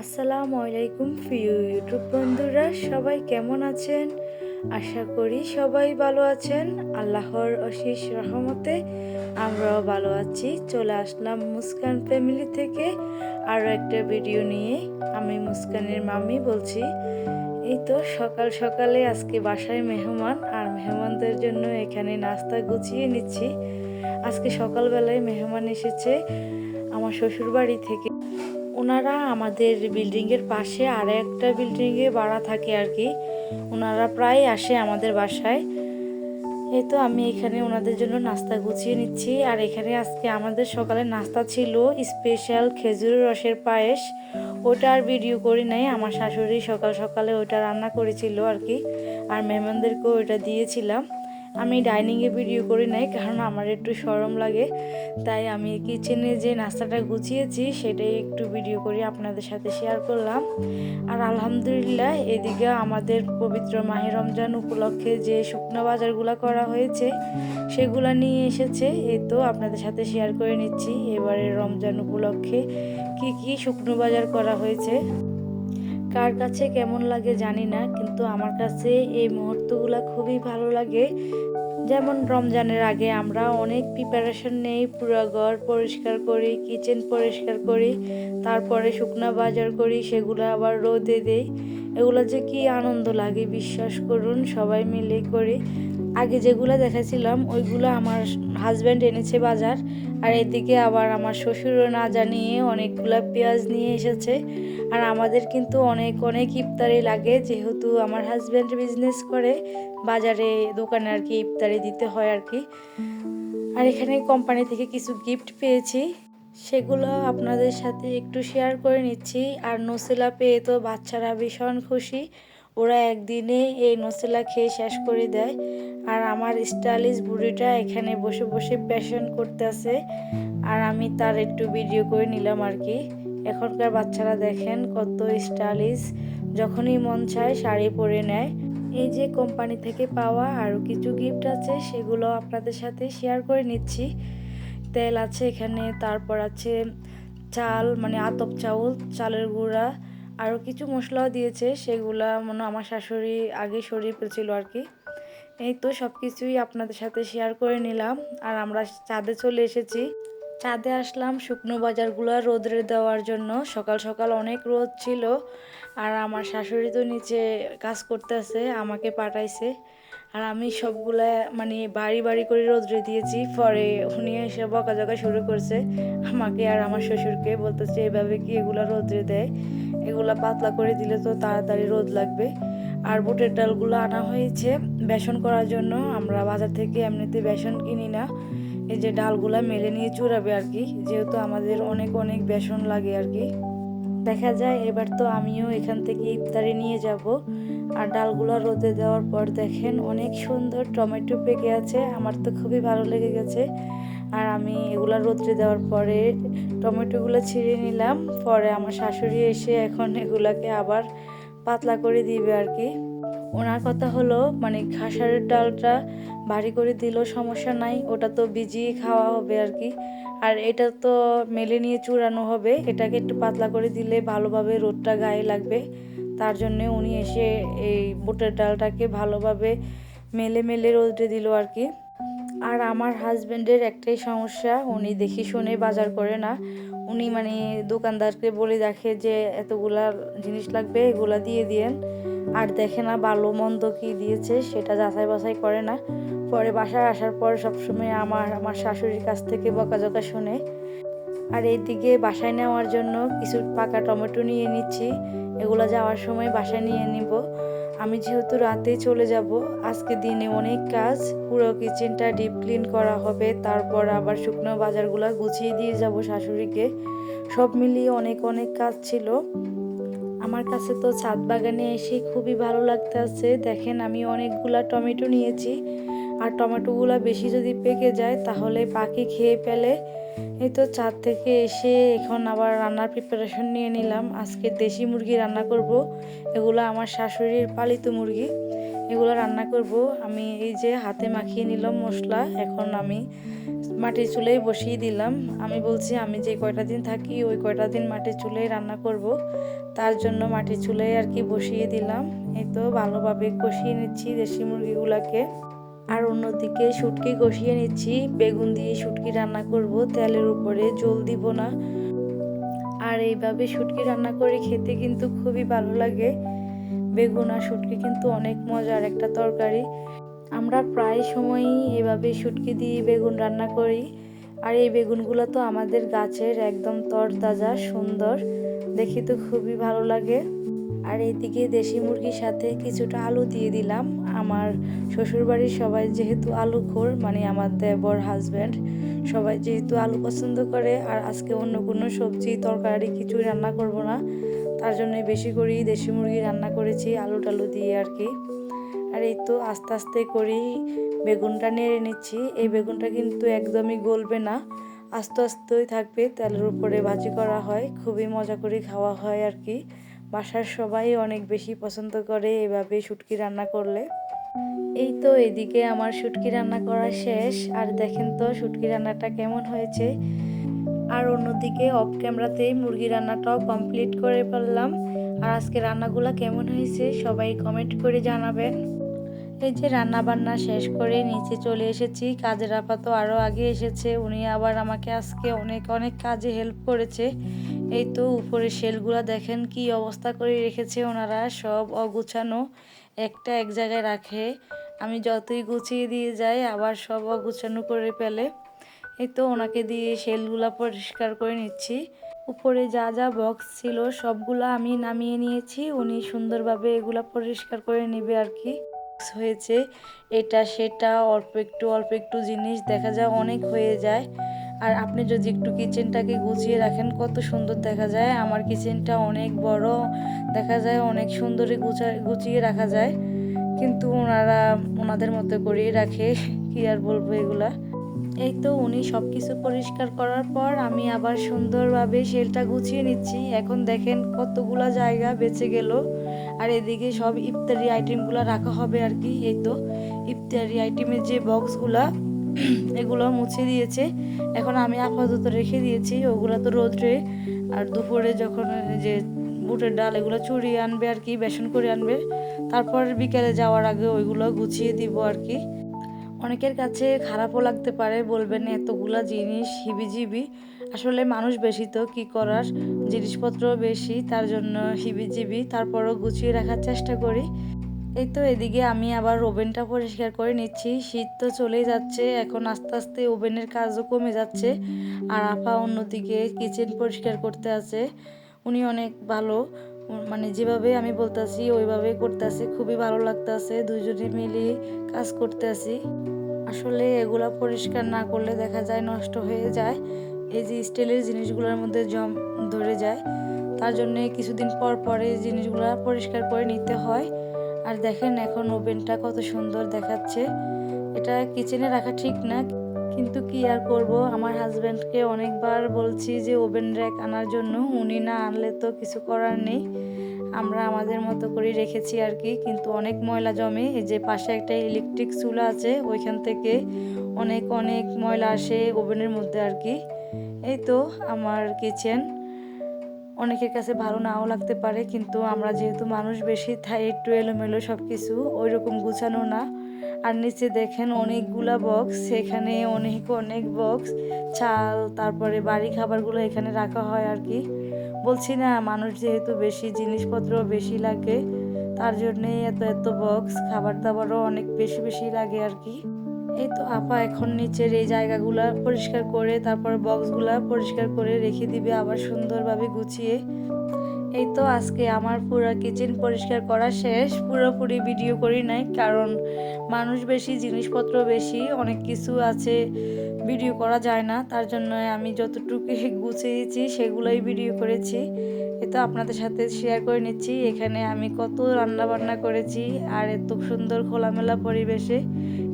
আসসালামু আলাইকুম প্রিয় ইউটিউব বন্ধুরা, সবাই কেমন আছেন? আশা করি সবাই ভালো আছেন। আল্লাহর অশেষ রহমতে আমরাও ভালো আছি। চলে আসলাম মুস্কান ফ্যামিলি থেকে আরও একটা ভিডিও নিয়ে। আমি মুস্কানের মামি বলছি, এই তো সকাল সকালে আজকে বাসায় মেহমান, আর মেহমানদের জন্য এখানে নাস্তা গুছিয়ে নিচ্ছি। আজকে সকালবেলায় মেহমান এসেছে আমার শ্বশুর বাড়ি থেকে। ওনারা আমাদের বিল্ডিংয়ের পাশে আর একটা বিল্ডিংয়ে ভাড়া থাকে আর কি। ওনারা প্রায় আসে আমাদের বাসায়। এই তো আমি এখানে ওনাদের জন্য নাস্তা গুছিয়ে নিচ্ছি। আর এখানে আজকে আমাদের সকালে নাস্তা ছিল স্পেশাল খেজুর রসের পায়েস। ওটা আর ভিডিও করি নাই। আমার শাশুড়ি সকাল সকালে ওটা রান্না করেছিল আর কি। আর মেহমানদেরকেও ওটা দিয়েছিলাম। আমি ডাইনিংয়ে ভিডিও করি নাই, কারণ আমার একটু সরম লাগে। তাই আমি কিচেনে যে নাস্তাটা গুছিয়েছি, সেটাই একটু ভিডিও করি, আপনাদের সাথে শেয়ার করলাম। আর আলহামদুলিল্লাহ, এদিকে আমাদের পবিত্র মাহে রমজান উপলক্ষে যে শুকনো বাজারগুলো করা হয়েছে, সেগুলো নিয়ে এসেছে। এই তো আপনাদের সাথে শেয়ার করে নিচ্ছি এবারে রমজান উপলক্ষে কি কি শুকনো বাজার করা হয়েছে। কার কাছে কেমন লাগে জানি না, কিন্তু আমার কাছে এই মুহূর্তগুলো খুবই ভালো লাগে। যেমন রমজানের আগে আমরা অনেক প্রিপারেশন নেই, পুরো ঘর পরিষ্কার করি কিচেন পরিষ্কার করি, তারপরে শুকনো বাজার করি, সেগুলো আবার রোদে দেই। এগুলো যে কি আনন্দ লাগে, বিশ্বাস করুন, সবাই মিলে করি। আগে যেগুলো দেখাছিলাম ওইগুলো আমার হাজব্যান্ড এনেছে বাজার। আর এদিকে আবার আমার শ্বশুরও না জানিয়ে অনেকগুলো পেঁয়াজ নিয়ে এসেছে। আর আমাদের কিন্তু অনেক অনেক ইফতারি লাগে, যেহেতু আমার হাজব্যান্ড বিজনেস করে, বাজারে দোকানে আর কি ইফতারি দিতে হয় আর কি। আর এখানে কোম্পানি থেকে কিছু গিফট পেয়েছি। সেগুলো আপনাদের সাথে একটু শেয়ার করে নিচ্ছি। আর নসিলা পেয়ে তো বাচ্চারা ভীষণ খুশি। ওরা একদিনে এই নসেলা খেয়ে শেষ করে দেয়। আর আমার স্টাইলিশ বুড়িটা এখানে বসে বসে প্যাশন করতেছে। আর আমি তার একটু ভিডিও করে নিলাম আর কি। এখনকার বাচ্চারা দেখেন কত স্টাইলিশ। যখনই মন চায় শাড়ি পরে নেয়। এই যে কোম্পানি থেকে পাওয়া আরও কিছু গিফট আছে, সেগুলো আপনাদের সাথে শেয়ার করে নিচ্ছি। তেল আছে এখানে, তারপর আছে চাল মানে আতপ চাউল, চালের গুঁড়া আরও কিছু মশলাও দিয়েছে, সেগুলা মনে আমার শাশুড়ি আগে সরিয়ে ফেলছিল আর কি। এই তো সব কিছুই আপনাদের সাথে শেয়ার করে নিলাম। আর আমরা চাঁদে চলে এসেছি। চাঁদে আসলাম শুকনো বাজারগুলো রোদরে দেওয়ার জন্য। সকাল সকাল অনেক রোদ ছিল। আর আমার শাশুড়ি তো নিচে কাজ করতেছে, আমাকে পাঠাইছে। আর আমি সবগুলা মানে বাড়ি বাড়ি করে রোদ্রে দিয়েছি। পরে উনি এসে বকা বকাঝকা শুরু করছে। আমাকে আর আমার শ্বশুরকে বলতেছে, এভাবে কি এগুলো রোদ্রে দেয়? এগুলা পাতলা করে দিলে তো তাড়াতাড়ি রোদ লাগবে। আর বুটের ডালগুলো আনা হয়েছে বেসন করার জন্য। আমরা বাজার থেকে এমনিতে বেসন কিনি না। এই যে ডালগুলা মেলে নিয়ে চুরাবে আর কি, যেহেতু আমাদের অনেক অনেক বেসন লাগে আর কি। দেখা যায় এবার তো আমিও এখান থেকে ইফতারি নিয়ে যাব। আর ডালগুলো রোদে দেওয়ার পর দেখেন অনেক সুন্দর টমেটো পেকে আছে। আমার তো খুবই ভালো লেগে গেছে। আর আমি এগুলো রোদ্রে দেওয়ার পরে টমেটোগুলো ছিঁড়ে নিলাম। পরে আমার শাশুড়ি এসে এখন এগুলাকে আবার পাতলা করে দিবে আর কি। ওনার কথা হলো মানে খাসারের ডালটা ভারী করে দিলেও সমস্যা নাই, ওটা তো ভিজিয়ে খাওয়া হবে আর কি। আর এটা তো মেলে নিয়ে চুরানো হবে, এটাকে একটু পাতলা করে দিলে ভালোভাবে রোদটা গায়ে লাগবে। তার জন্যে উনি এসে এই বুটের ডালটাকে ভালোভাবে মেলে মেলে রোদে দিল আর কি। আর আমার হাজব্যান্ডের একটাই সমস্যা, উনি দেখি শুনে বাজার করে না। উনি মানে দোকানদারকে বলে দেখে যে, এতগুলা জিনিস লাগবে, এগুলা দিয়ে দিয়েন। আর দেখে না ভালো মন্দ কি দিয়েছে, সেটা যাচাই বাছাই করে না। পরে বাসায় আসার পর সবসময় আমার আমার শাশুড়ির কাছ থেকে বকাঝকা শুনে। আর এইদিকে বাসায় নেওয়ার জন্য কিছু পাকা টমেটো নিয়ে নিচ্ছি। এগুলো যাওয়ার সময় বাসায় নিয়ে নিব। আমি যেহেতু রাতে চলে যাব, আজকে দিনে অনেক কাজ, পুরো কিচেনটা ডিপ ক্লিন করা হবে, তারপর আবার শুকনো বাজারগুলো গুছিয়ে দিয়ে যাব শাশুড়িকে। সব মিলিয়ে অনেক অনেক কাজ ছিল। আমার কাছে তো ছাদ বাগানে এসে খুবই ভালো লাগতেছে দেখেন, আমি অনেকগুলা টমেটো নিয়েছি। আর টমেটোগুলো বেশি যদি পেকে যায়, তাহলে পাখি খেয়ে ফেলে এই তো চাঁদ থেকে এসে এখন আবার রান্নার প্রিপারেশন নিয়ে নিলাম। আজকে দেশি মুরগি রান্না করব। এগুলো আমার শাশুড়ির পালিত মুরগি। এগুলো রান্না করব। আমি এই যে হাতে মাখিয়ে নিলাম মশলা। এখন আমি মাটির চুলেই বসিয়ে দিলাম। আমি বলছি, আমি যে কয়টা দিন থাকি, ওই কয়টা দিন মাটির চুলেই রান্না করব। তার জন্য মাটির চুলেই আর কি বসিয়ে দিলাম। এই তো ভালোভাবে কষিয়ে নিচ্ছি দেশি মুরগিগুলাকে। আর অন্যদিকে শুটকি কষিয়ে নিচ্ছি। বেগুন দিয়ে শুটকি রান্না করব, তেলের উপরে, জল দিব না। আর এইভাবে শুটকি রান্না করে খেতে কিন্তু খুবই ভালো লাগে। বেগুন আর শুটকি কিন্তু অনেক মজার একটা তরকারি। আমরা প্রায় সময়ই এভাবে শুটকি দিয়ে বেগুন রান্না করি। আর এই বেগুনগুলো তো আমাদের গাছের একদম তরতাজা, সুন্দর। দেখি তো খুবই ভালো লাগে। আর এইদিকে দেশি মুরগির সাথে কিছুটা আলু দিয়ে দিলাম। আমার শ্বশুরবাড়ির সবাই যেহেতু আলু খোর মানে আমার দেবর হাজব্যান্ড সবাই যেহেতু আলু পছন্দ করে আর আজকে অন্য কোনো সবজি, তরকারি কিছুই রান্না করব না, তার জন্য বেশি করেই দেশি মুরগি রান্না করেছি, আলু টালু দিয়ে আর কি। আর এই তো আস্তে আস্তে করেই বেগুনটা নেড়ে নিচ্ছি, এই বেগুনটা কিন্তু একদমই গলবে না, আস্তে আস্তেই থাকবে, তেলের উপরে ভাজি করা হয়, খুবই মজা করে খাওয়া হয় আর কি। বাসার সবাই অনেক বেশি পছন্দ করে এভাবে শুটকি রান্না করলে। এই তো এদিকে আমার শুটকি রান্না করা শেষ। আর দেখেন তো শুটকি রান্নাটা কেমন হয়েছে। আর অন্যদিকে অফ ক্যামেরাতেই মুরগি রান্নাটাও কমপ্লিট করে ফেললাম। আর আজকে রান্নাগুলো কেমন হয়েছে সবাই কমেন্ট করে জানাবেন। এই যে রান্না বান্না শেষ করে নিচে চলে এসেছি। কাজের আপাতত আরও আগে এসেছে। উনি আবার আমাকে আজকে অনেক অনেক কাজে হেল্প করেছে। এই তো উপরে শেলগুলো দেখেন কি অবস্থা করে রেখেছে ওনারা। সব অগুছানো একটা এক জায়গায় রাখে। আমি যতই গুছিয়ে দিয়ে যাই, আবার সব অগুছানো করে ফেলে। এই তো ওনাকে দিয়ে শেলগুলো পরিষ্কার করে নিচ্ছি। উপরে যা যা বক্স ছিল, সবগুলো আমি নামিয়ে নিয়েছি। উনি সুন্দরভাবে এগুলা পরিষ্কার করে নেবে আর কি। হয়েছে। এটা, সেটা, অল্প একটু অল্প একটু জিনিস দেখা যায় অনেক হয়ে যায়। আর আপনি যদি একটু কিচেনটাকে গুছিয়ে রাখেন, কত সুন্দর দেখা যায়। আমার কিচেনটা অনেক বড়, দেখা যায় অনেক সুন্দরই গুছা, গুছিয়ে রাখা যায়। কিন্তু ওনারা ওনাদের মতো করেই রাখে, কি আর বলব এগুলা। এই তো উনি সব কিছু পরিষ্কার করার পর আমি আবার সুন্দরভাবে শেলটা গুছিয়ে নিচ্ছি। এখন দেখেন কতগুলা জায়গা বেঁচে গেল। আর এদিকে সব ইফতারি আইটেমগুলো রাখা হবে আর কি, এই তো। ইফতারি আইটেমের যে বক্সগুলা, এগুলো মুছে দিয়েছে। এখন আমি আপাতত রেখে দিয়েছি, ওগুলো তো রোদ্রে। আর দুপুরে যখন যে বুটের ডাল এগুলো চুরিয়ে আনবে আর কি, বেসন করে আনবে। তারপর বিকেলে যাওয়ার আগে ওইগুলো গুছিয়ে দিব আর কি। অনেকের কাছে খারাপও লাগতে পারে, বলবেন এতগুলা জিনিস হিবিজিবি। আসলে মানুষ বেশি তো, কী করার? জিনিসপত্র বেশি, তার জন্য হিবিজিবি। তারপরও গুছিয়ে রাখার চেষ্টা করি। এই তো এদিকে আমি আবার ওভেনটা পরিষ্কার করে নিচ্ছি। শীত তো চলেই যাচ্ছে, এখন আস্তে আস্তে ওভেনের কাজও কমে যাচ্ছে। আর আপা অন্যদিকে কিচেন পরিষ্কার করতে আছে। উনি অনেক ভালো। মানে যেভাবে আমি বলতেছি, ওইভাবে করতেছে, খুবই ভালো লাগতেছে দুজনে মিলে কাজ করতে আছি আসলে এগুলা পরিষ্কার না করলে দেখা যায় নষ্ট হয়ে যায়। এই যে স্টিলের জিনিসগুলোর মধ্যে জম ধরে যায়, তার জন্য কিছুদিন পর পরে এই জিনিসগুলো পরিষ্কার করে নিতে হয়। আর দেখেন এখন ওভেনটা কত সুন্দর দেখাচ্ছে। এটা কিচেনে রাখা ঠিক না। কিন্তু কি আর করব? আমার হাজব্যান্ডকে অনেকবার বলছি যে ওভেন র্যাক আনার জন্য। উনি না আনলে তো কিছু করার নেই। আমরা আমাদের মতো করে রেখেছি আর কি। কিন্তু অনেক ময়লা জমে। এই যে পাশে একটা ইলেকট্রিক চুলা আছে, ওইখান থেকে অনেক অনেক ময়লা আসে ওভেনের মধ্যে আর কি। এই তো আমার কিচেন অনেকের কাছে ভালো নাও লাগতে পারে, কিন্তু আমরা যেহেতু মানুষ বেশি, তাই একটু এলোমেলো সব কিছু ওই রকম গুছানো না। আর নিচে দেখেন অনেকগুলা বক্স, সেখানে অনেক অনেক বক্স, চাল, তারপরে বাড়ি খাবারগুলো এখানে রাখা হয় আর কি। বলছি না, মানুষ যেহেতু বেশি জিনিসপত্র বেশি লাগে, তার জন্যে এত এত বক্স খাবার দাবারও অনেক বেশি বেশি লাগে আর কি। এই তো আপা এখন নিচের এই জায়গাগুলা পরিষ্কার করে, তারপর বক্সগুলা পরিষ্কার করে রেখে দিবে আবার সুন্দরভাবে গুছিয়ে। এই তো আজকে আমার পুরো কিচেন পরিষ্কার করা শেষ। পুরোপুরি ভিডিও করি নাই, কারণ মানুষ বেশি, জিনিসপত্র বেশি, অনেক কিছু আছে ভিডিও করা যায় না। তার জন্য আমি যতটুকু গুছিয়েছি, সেগুলোই ভিডিও করেছি। এ তো আপনাদের সাথে শেয়ার করে নিচ্ছি। এখানে আমি কত রান্না বান্না করেছি, আর এত সুন্দর খোলামেলা পরিবেশে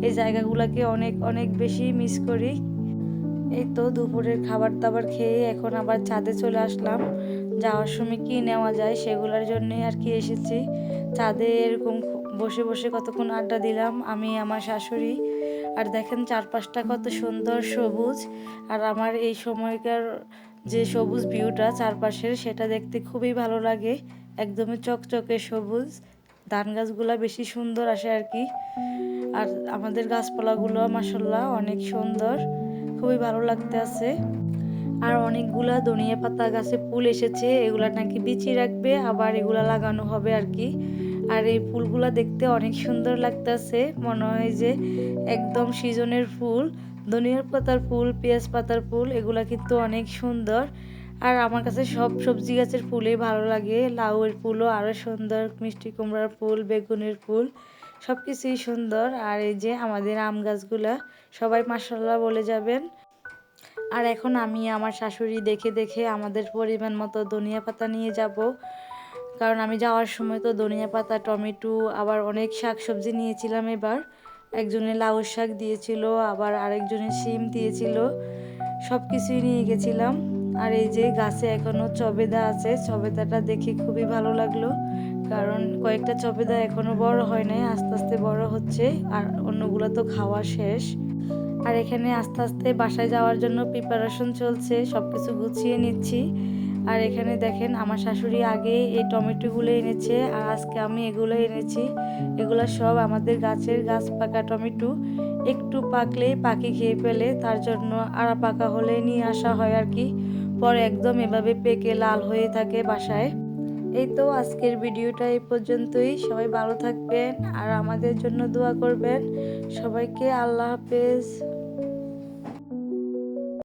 এই জায়গাগুলোকে অনেক অনেক বেশি মিস করি। এই তো দুপুরের খাবার দাবার খেয়ে এখন আবার ছাদে চলে আসলাম। যাওয়ার সময় কি নেওয়া যায় সেগুলোর জন্যই আর কি এসেছি। ছাদে এরকম বসে বসে কতক্ষণ আড্ডা দিলাম, আমি, আমার শাশুড়ি। আর দেখেন চারপাশটা কত সুন্দর সবুজ। আর আমার এই সময়কার যে সবুজ ভিউটা চারপাশের, সেটা দেখতে খুবই ভালো লাগে। একদমই চকচকে সবুজ। ধান গাছগুলা বেশি সুন্দর আসে আর কি। আর আমাদের গাছপালাগুলো মাসাল্লাহ অনেক সুন্দর। খুবই ভালো লাগতে আছে। আর অনেকগুলা ধনিয়া পাতা গাছে ফুল এসেছে, এগুলা নাকি বিচি রাখবে, আবার এগুলা লাগানো হবে আর কি। আর এই ফুলগুলা দেখতে অনেক সুন্দর লাগতেছে, মনে হয় যে একদম সিজনের ফুল। ধনিয়ার পাতার ফুল, পেঁয়াজ পাতার ফুল, এগুলা কিন্তু অনেক সুন্দর। আর আমার কাছে সব সবজি গাছের ফুলই ভালো লাগে, লাউয়ের ফুলও আরও সুন্দর, মিষ্টি কুমড়ার ফুল, বেগুনের ফুল সব কিছুই সুন্দর। আর এই যে আমাদের আম গাছগুলা, সবাই মাসাল্লাহ বলে যাবেন। আর এখন আমি আমার শাশুড়ি দেখে দেখে আমাদের পরিমাণ মতো ধনিয়া পাতা নিয়ে যাব। কারণ আমি যাওয়ার সময় তো ধনিয়া পাতা, টমেটো, আবার অনেক শাক সবজি নিয়েছিলাম এবার। একজনে লাউ শাক দিয়েছিল, আবার আরেকজনে শিম দিয়েছিল। সব কিছুই নিয়ে গেছিলাম। আর এই যে গাছে এখনও চবেদা আছে, চবেদাটা দেখে খুবই ভালো লাগল। কারণ কয়েকটা চবেদা এখনও বড় হয় নাই, আস্তে আস্তে বড় হচ্ছে, আর অন্যগুলো তো খাওয়া শেষ। আর এখানে আস্তে আস্তে বাসায় যাওয়ার জন্য প্রিপারেশন চলছে সব কিছু গুছিয়ে নিচ্ছি। আর এখানে দেখেন আমার শাশুড়ি আগে এই টমেটোগুলো এনেছে, আর আজকে আমি এগুলো এনেছি। এগুলো সব আমাদের গাছের গাছ পাকা টমেটো। একটু পাকলেই পাখি খেয়ে ফেলে, তার জন্য আড়া পাকা হলে নিয়ে আসা হয় আর কি। পরে একদম এভাবে পেকে লাল হয়ে থাকে বাসায়। এই তো আজকের ভিডিওটা এই পর্যন্তই। সবাই ভালো থাকবেন আর আমাদের জন্য দোয়া করবেন। সবাইকে আল্লাহ হাফেজ।